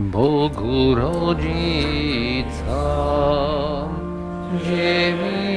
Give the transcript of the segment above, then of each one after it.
Bogu rodzicam, dziewicam,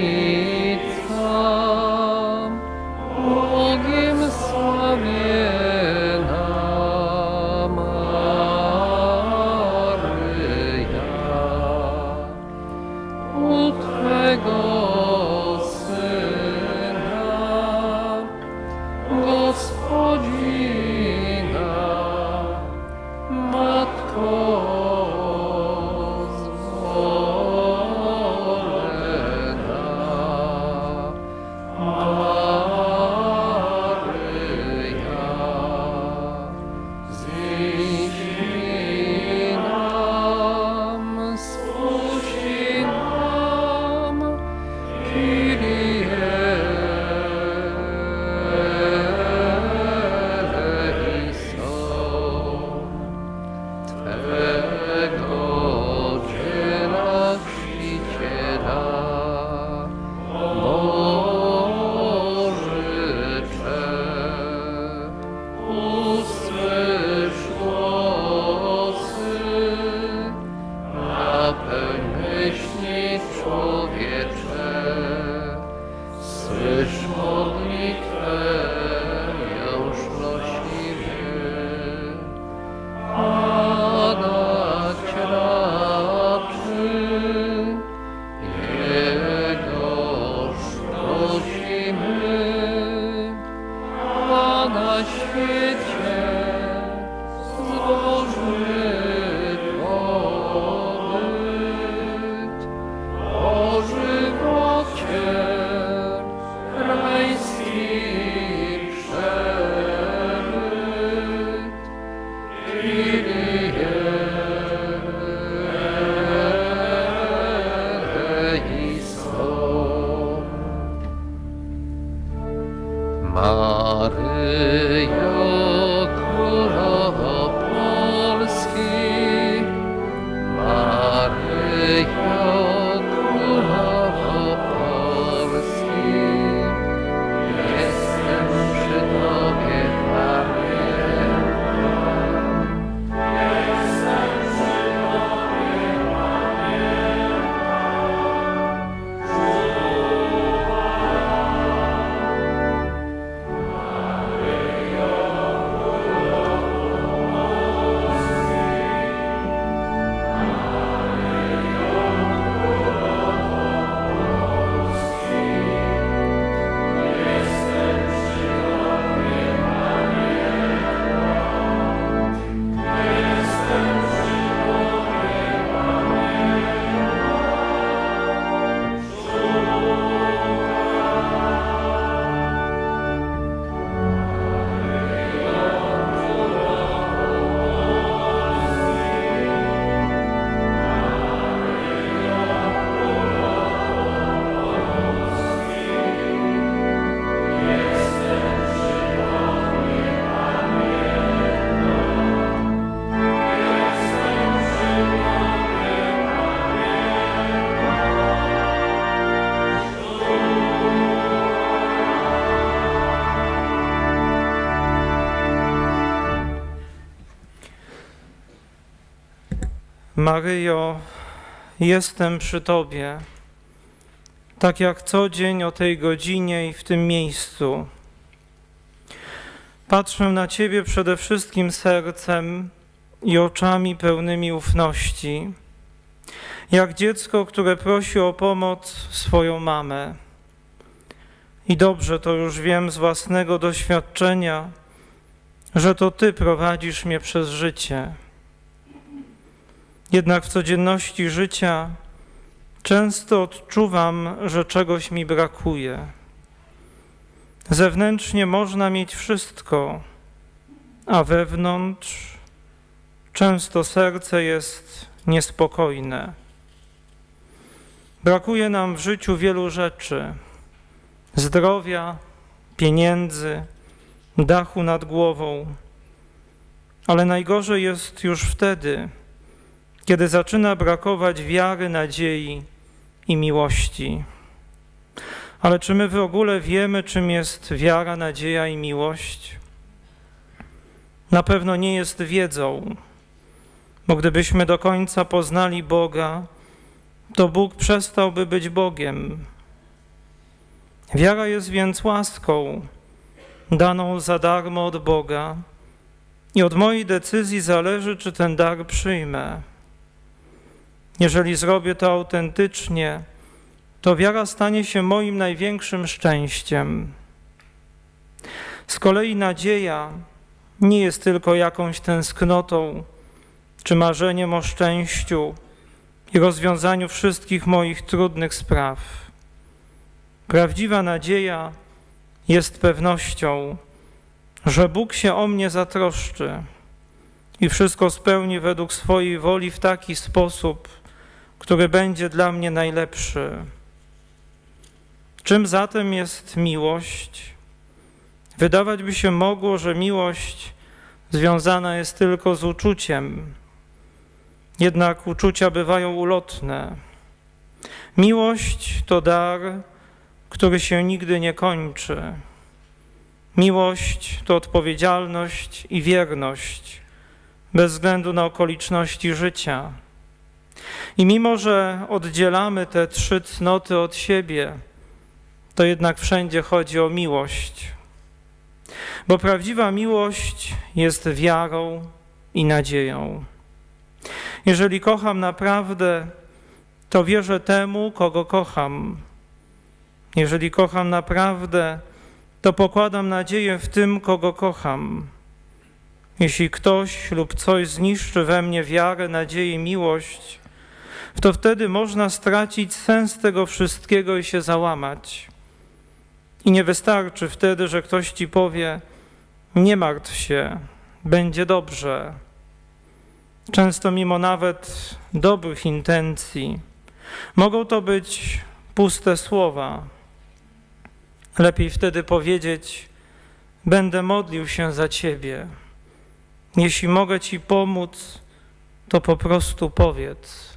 Maryjo Maryjo, jestem przy Tobie, tak jak co dzień o tej godzinie i w tym miejscu. Patrzę na Ciebie przede wszystkim sercem i oczami pełnymi ufności, jak dziecko, które prosi o pomoc swoją mamę. I dobrze to już wiem z własnego doświadczenia, że to Ty prowadzisz mnie przez życie. Jednak w codzienności życia często odczuwam, że czegoś mi brakuje. Zewnętrznie można mieć wszystko, a wewnątrz często serce jest niespokojne. Brakuje nam w życiu wielu rzeczy: zdrowia, pieniędzy, dachu nad głową. Ale najgorzej jest już wtedy, kiedy zaczyna brakować wiary, nadziei i miłości. Ale czy my w ogóle wiemy, czym jest wiara, nadzieja i miłość? Na pewno nie jest wiedzą, bo gdybyśmy do końca poznali Boga, to Bóg przestałby być Bogiem. Wiara jest więc łaską daną za darmo od Boga i od mojej decyzji zależy, czy ten dar przyjmę. Jeżeli zrobię to autentycznie, to wiara stanie się moim największym szczęściem. Z kolei nadzieja nie jest tylko jakąś tęsknotą czy marzeniem o szczęściu i rozwiązaniu wszystkich moich trudnych spraw. Prawdziwa nadzieja jest pewnością, że Bóg się o mnie zatroszczy i wszystko spełni według swojej woli w taki sposób, który będzie dla mnie najlepszy. Czym zatem jest miłość? Wydawać by się mogło, że miłość związana jest tylko z uczuciem, jednak uczucia bywają ulotne. Miłość to dar, który się nigdy nie kończy. Miłość to odpowiedzialność i wierność, bez względu na okoliczności życia. I mimo, że oddzielamy te trzy cnoty od siebie, to jednak wszędzie chodzi o miłość. Bo prawdziwa miłość jest wiarą i nadzieją. Jeżeli kocham naprawdę, to wierzę temu, kogo kocham. Jeżeli kocham naprawdę, to pokładam nadzieję w tym, kogo kocham. Jeśli ktoś lub coś zniszczy we mnie wiarę, nadzieję, miłość, to wtedy można stracić sens tego wszystkiego i się załamać. I nie wystarczy wtedy, że ktoś ci powie: Nie martw się, będzie dobrze. Często, mimo nawet dobrych intencji, mogą to być puste słowa. Lepiej wtedy powiedzieć: Będę modlił się za ciebie. Jeśli mogę ci pomóc, to po prostu powiedz.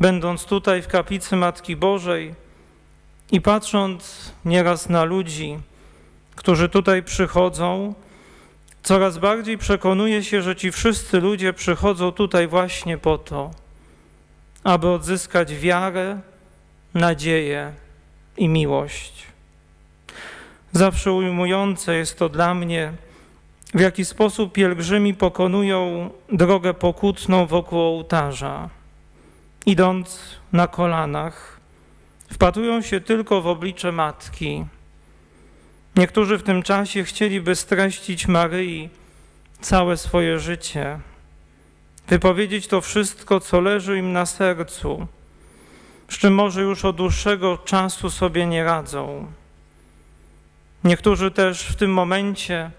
Będąc tutaj w kaplicy Matki Bożej i patrząc nieraz na ludzi, którzy tutaj przychodzą, coraz bardziej przekonuję się, że ci wszyscy ludzie przychodzą tutaj właśnie po to, aby odzyskać wiarę, nadzieję i miłość. Zawsze ujmujące jest to dla mnie, w jaki sposób pielgrzymi pokonują drogę pokutną wokół ołtarza, idąc na kolanach, wpatrują się tylko w oblicze matki. Niektórzy w tym czasie chcieliby streścić Maryi całe swoje życie, wypowiedzieć to wszystko, co leży im na sercu, z czym może już od dłuższego czasu sobie nie radzą. Niektórzy też w tym momencie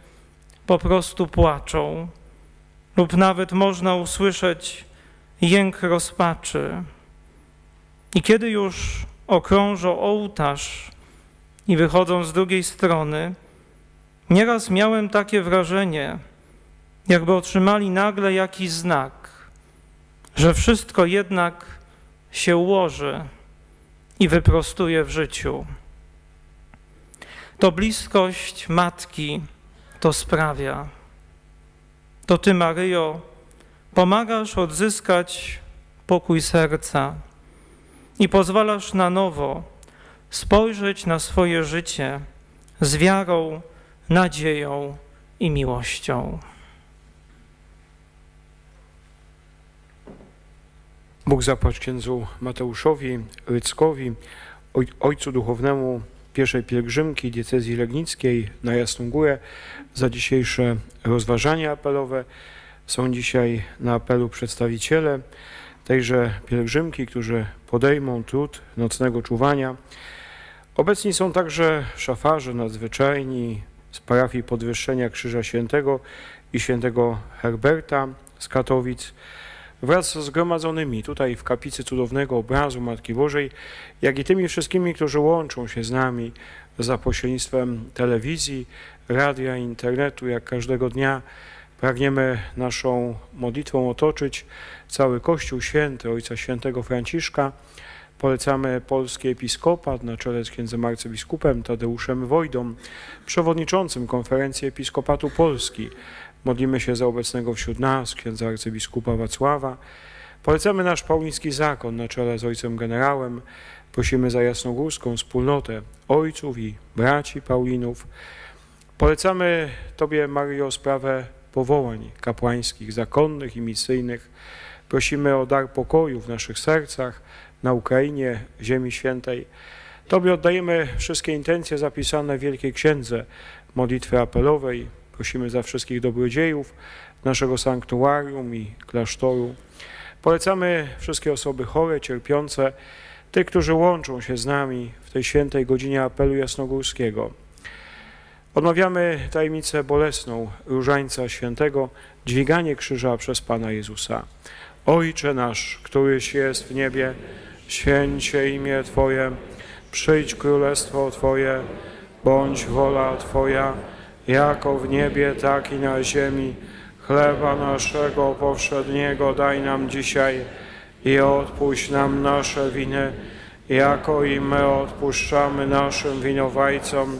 po prostu płaczą, lub nawet można usłyszeć jęk rozpaczy. I kiedy już okrążą ołtarz i wychodzą z drugiej strony, nieraz miałem takie wrażenie, jakby otrzymali nagle jakiś znak, że wszystko jednak się ułoży i wyprostuje w życiu. To bliskość matki to sprawia. To Ty, Maryjo, pomagasz odzyskać pokój serca i pozwalasz na nowo spojrzeć na swoje życie z wiarą, nadzieją i miłością. Bóg zapłać księdzu Mateuszowi Ryckowi, oj- ojcu duchownemu pierwszej pielgrzymki diecezji legnickiej na Jasną Górę za dzisiejsze rozważania apelowe. Są dzisiaj na apelu przedstawiciele tejże pielgrzymki, którzy podejmą trud nocnego czuwania. Obecni są także szafarze nadzwyczajni z parafii Podwyższenia Krzyża Świętego i Świętego Herberta z Katowic wraz z zgromadzonymi tutaj w kaplicy cudownego obrazu Matki Bożej, jak i tymi wszystkimi, którzy łączą się z nami za pośrednictwem telewizji, radia, internetu, jak każdego dnia pragniemy naszą modlitwą otoczyć cały Kościół Święty Ojca Świętego Franciszka. Polecamy polski episkopat na czele z księdzem arcybiskupem Tadeuszem Wojdą, przewodniczącym Konferencji Episkopatu Polski, Modlimy się za obecnego wśród nas, księdza arcybiskupa Wacława. Polecamy nasz pauliński zakon na czele z ojcem generałem. Prosimy za jasnogórską wspólnotę ojców i braci Paulinów. Polecamy Tobie, Mario, sprawę powołań kapłańskich, zakonnych i misyjnych. Prosimy o dar pokoju w naszych sercach, na Ukrainie, Ziemi Świętej. Tobie oddajemy wszystkie intencje zapisane w Wielkiej Księdze modlitwy apelowej. Prosimy za wszystkich dobrodziejów naszego sanktuarium i klasztoru. Polecamy wszystkie osoby chore, cierpiące, tych, którzy łączą się z nami w tej świętej godzinie apelu jasnogórskiego. Odmawiamy tajemnicę bolesną Różańca Świętego, dźwiganie krzyża przez Pana Jezusa. Ojcze nasz, któryś jest w niebie, święć się imię Twoje, przyjdź królestwo Twoje, bądź wola Twoja, jako w niebie, tak i na ziemi. Chleba naszego powszedniego daj nam dzisiaj i odpuść nam nasze winy, jako i my odpuszczamy naszym winowajcom.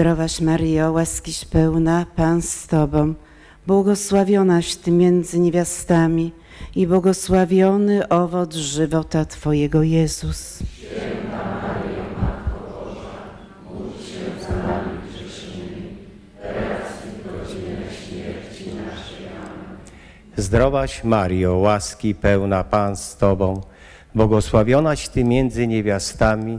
Zdrowaś Maryjo, łaskiś pełna, Pan z Tobą, błogosławionaś Ty między niewiastami i błogosławiony owoc żywota Twojego Jezus. Zdrowaś Mario, łaski pełna Pan z Tobą, błogosławionaś Ty między niewiastami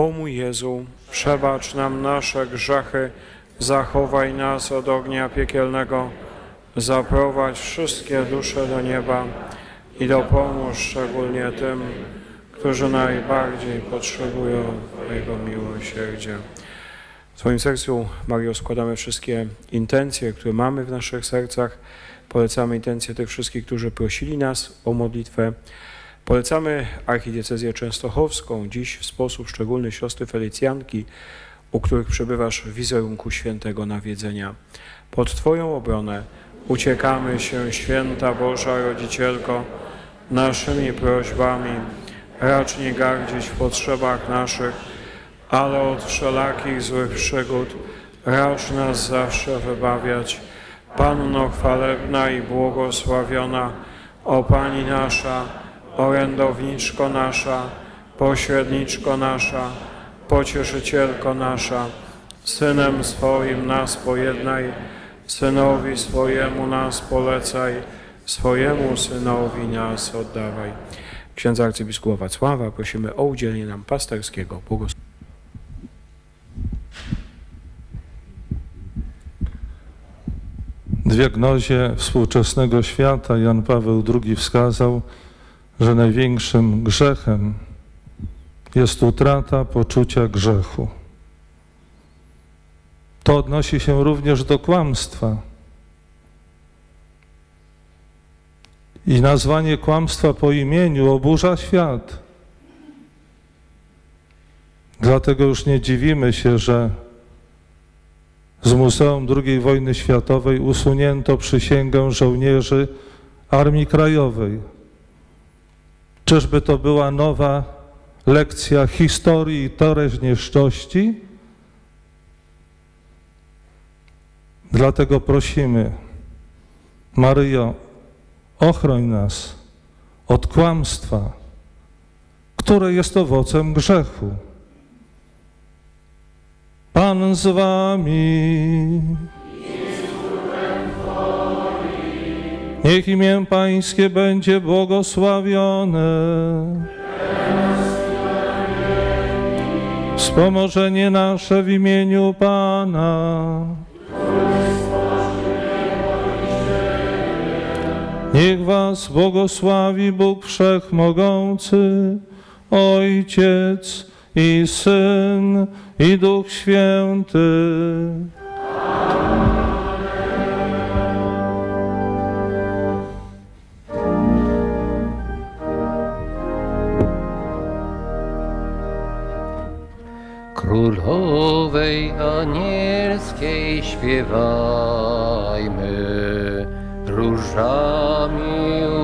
O mój Jezu, przebacz nam nasze grzechy, zachowaj nas od ognia piekielnego, zaprowadź wszystkie dusze do nieba i dopomóż szczególnie tym, którzy najbardziej potrzebują Twojego miłosierdzia. W swoim sercu, Mario, składamy wszystkie intencje, które mamy w naszych sercach. Polecamy intencje tych wszystkich, którzy prosili nas o modlitwę. Polecamy archidiecezję częstochowską, dziś w sposób szczególny siostry Felicjanki, u których przebywasz w wizerunku świętego nawiedzenia. Pod Twoją obronę uciekamy się, święta Boża Rodzicielko, naszymi prośbami. Racz nie gardzić w potrzebach naszych, ale od wszelakich złych przygód racz nas zawsze wybawiać. Panno chwalebna i błogosławiona, o Pani nasza, orędowniczko nasza, pośredniczko nasza, pocieszycielko nasza, Synem swoim nas pojednaj, Synowi swojemu nas polecaj, swojemu Synowi nas oddawaj. Księdza arcybiskupa Wacława prosimy o udzielenie nam pasterskiego błogosławieństwa. W diagnozie współczesnego świata Jan Paweł II wskazał, że największym grzechem jest utrata poczucia grzechu. To odnosi się również do kłamstwa. I nazwanie kłamstwa po imieniu oburza świat. Dlatego już nie dziwimy się, że z Muzeum II wojny światowej usunięto przysięgę żołnierzy Armii Krajowej. Czyżby to była nowa lekcja historii i teraźniejszości? Dlatego prosimy, Maryjo, ochroń nas od kłamstwa, które jest owocem grzechu. Pan z wami. Niech imię Pańskie będzie błogosławione. Wspomożenie nasze w imieniu Pana. Niech was błogosławi Bóg Wszechmogący, Ojciec i Syn i Duch Święty. Królowej anielskiej śpiewajmy, różami.